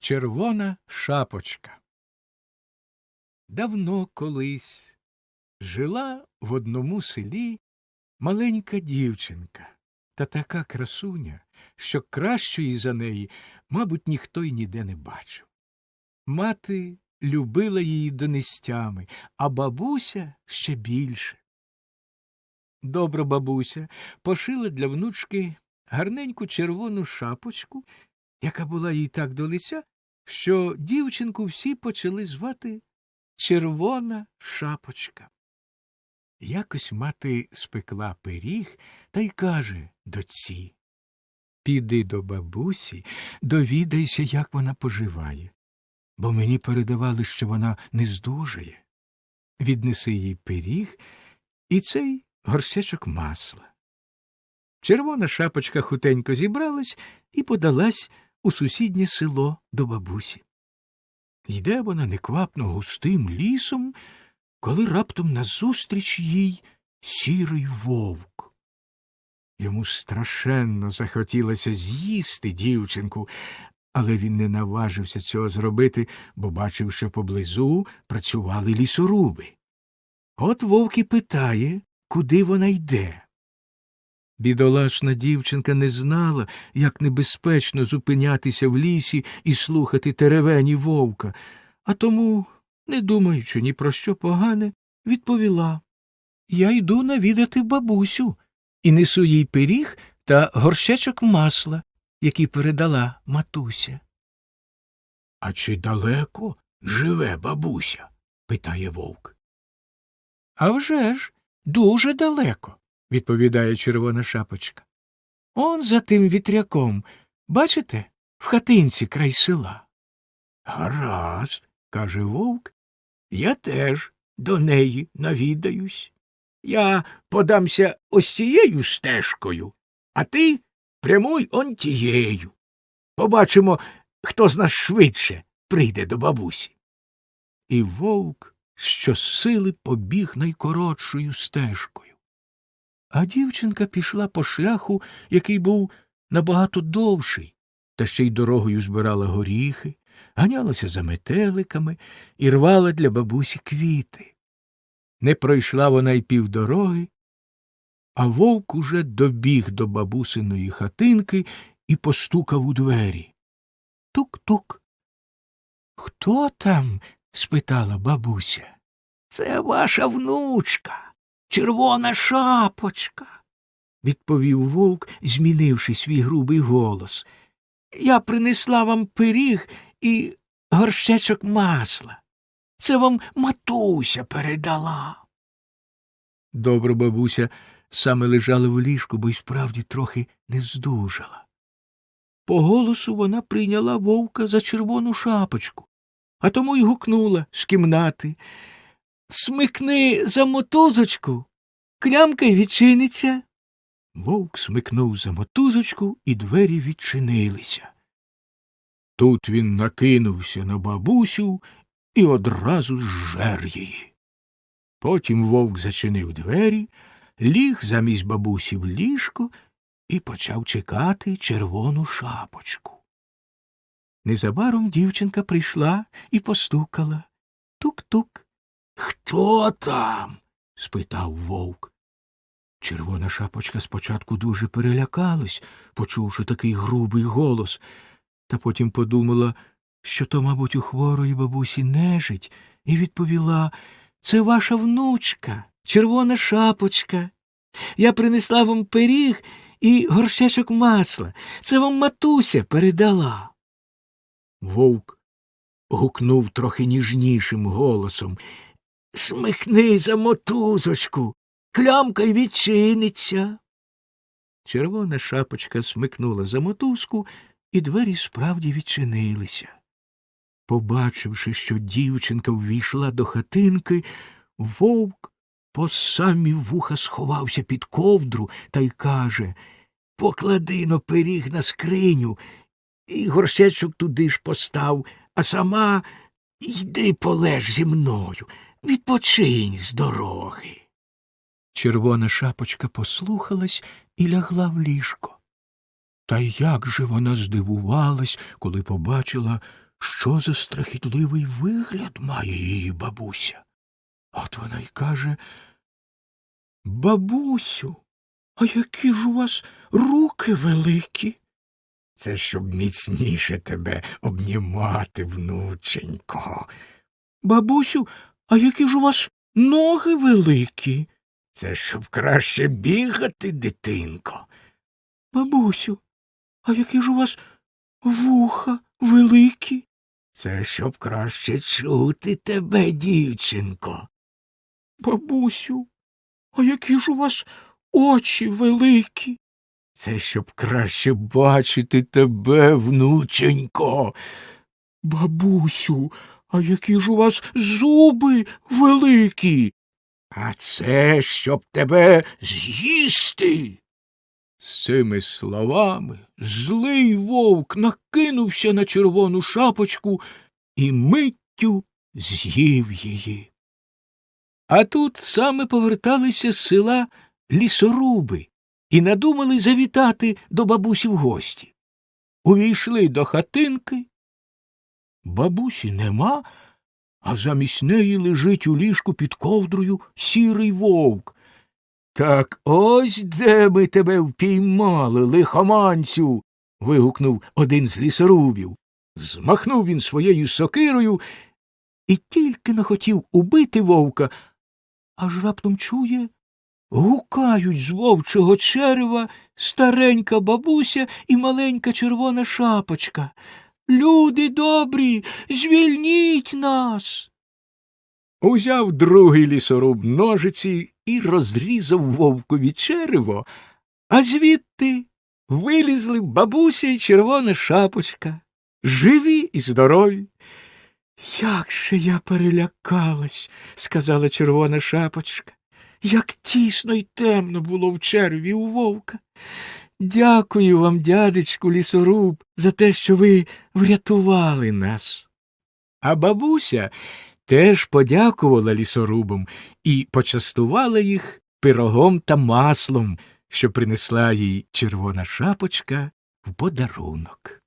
Червона шапочка. Давно колись жила в одному селі маленька дівчинка та така красуня, що кращої за неї, мабуть, ніхто й ніде не бачив. Мати любила її донестями, а бабуся ще більше. Добра бабуся пошила для внучки гарненьку червону шапочку, яка була їй так до лиця, що дівчинку всі почали звати Червона шапочка. Якось мати спекла пиріг та й каже доці Піди до бабусі, довідайся, як вона поживає, бо мені передавали, що вона не здужає. Віднеси їй пиріг і цей горсячок масла. Червона шапочка хутенько зібралась і подалась у сусіднє село до бабусі. Йде вона неквапно густим лісом, коли раптом назустріч їй сірий вовк. Йому страшенно захотілося з'їсти дівчинку, але він не наважився цього зробити, бо бачив, що поблизу працювали лісоруби. От вовк і питає, куди вона йде. Бідолашна дівчинка не знала, як небезпечно зупинятися в лісі і слухати теревені вовка, а тому, не думаючи ні про що погане, відповіла Я йду навідати бабусю і несу їй пиріг та горщечок масла, який передала матуся. А чи далеко живе бабуся? питає вовк. «А вже ж, дуже далеко відповідає червона шапочка. Он за тим вітряком. Бачите, в хатинці край села. Гаразд, каже вовк, я теж до неї навідаюсь. Я подамся ось цією стежкою, а ти прямуй он тією. Побачимо, хто з нас швидше прийде до бабусі. І вовк щосили побіг найкоротшою стежкою. А дівчинка пішла по шляху, який був набагато довший, та ще й дорогою збирала горіхи, ганялася за метеликами і рвала для бабусі квіти. Не пройшла вона й півдороги, а вовк уже добіг до бабусиної хатинки і постукав у двері. Тук-тук. Хто там? спитала бабуся. Це ваша внучка. Червона шапочка, відповів вовк, змінивши свій грубий голос. Я принесла вам пиріг і горщечок масла. Це вам матуся передала. Добра бабуся саме лежала в ліжку, бо й справді трохи не здужала. По голосу вона прийняла вовка за червону шапочку, а тому й гукнула з кімнати Смикни за мотузочку, клямка й відчиниться. Вовк смикнув за мотузочку, і двері відчинилися. Тут він накинувся на бабусю і одразу зжер її. Потім вовк зачинив двері, ліг замість бабусі в ліжко і почав чекати червону шапочку. Незабаром дівчинка прийшла і постукала. Тук-тук. Хто там? спитав вовк. Червона шапочка спочатку дуже перелякалась, почувши такий грубий голос, та потім подумала, що то, мабуть, у хворої бабусі нежить, і відповіла Це ваша внучка, червона шапочка. Я принесла вам пиріг і горщечок масла. Це вам матуся передала. Вовк гукнув трохи ніжнішим голосом Смикни за мотузочку, клямка й відчиниться. Червона шапочка смикнула за мотузку, і двері справді відчинилися. Побачивши, що дівчинка ввійшла до хатинки, вовк по самі вуха сховався під ковдру та й каже Поклади но пиріг на скриню, і горщечок туди ж постав, а сама йди полеж зі мною. Відпочинь з дороги. Червона шапочка послухалась і лягла в ліжко. Та як же вона здивувалась, коли побачила, що за страхітливий вигляд має її бабуся. От вона й каже Бабусю, а які ж у вас руки великі? Це щоб міцніше тебе обнімати, внученько. Бабусю, а які ж у вас ноги великі? Це щоб краще бігати, дитинко. Бабусю, а які ж у вас вуха великі? Це щоб краще чути тебе, дівчинко. Бабусю, а які ж у вас очі великі? Це щоб краще бачити тебе, внученько. Бабусю, а які ж у вас зуби великі? А це щоб тебе з'їсти. З цими словами злий вовк накинувся на червону шапочку і миттю з'їв її. А тут саме поверталися з села лісоруби і надумали завітати до бабусі в гості. Увійшли до хатинки. Бабусі нема, а замість неї лежить у ліжку під ковдрою сірий вовк. Так ось де ми тебе впіймали, лихоманцю. вигукнув один з лісорубів. Змахнув він своєю сокирою і тільки не хотів убити вовка, аж раптом чує, гукають з вовчого черева старенька бабуся і маленька червона шапочка. Люди добрі, звільніть нас. Узяв другий лісоруб ножиці і розрізав вовкові черево, а звідти вилізли бабуся і червона шапочка, живі і здорові. Як же я перелякалась, сказала червона шапочка. Як тісно й темно було в черві у вовка. Дякую вам, дядечку лісоруб, за те, що ви врятували нас. А бабуся теж подякувала лісорубам і почастувала їх пирогом та маслом, що принесла їй червона шапочка в подарунок.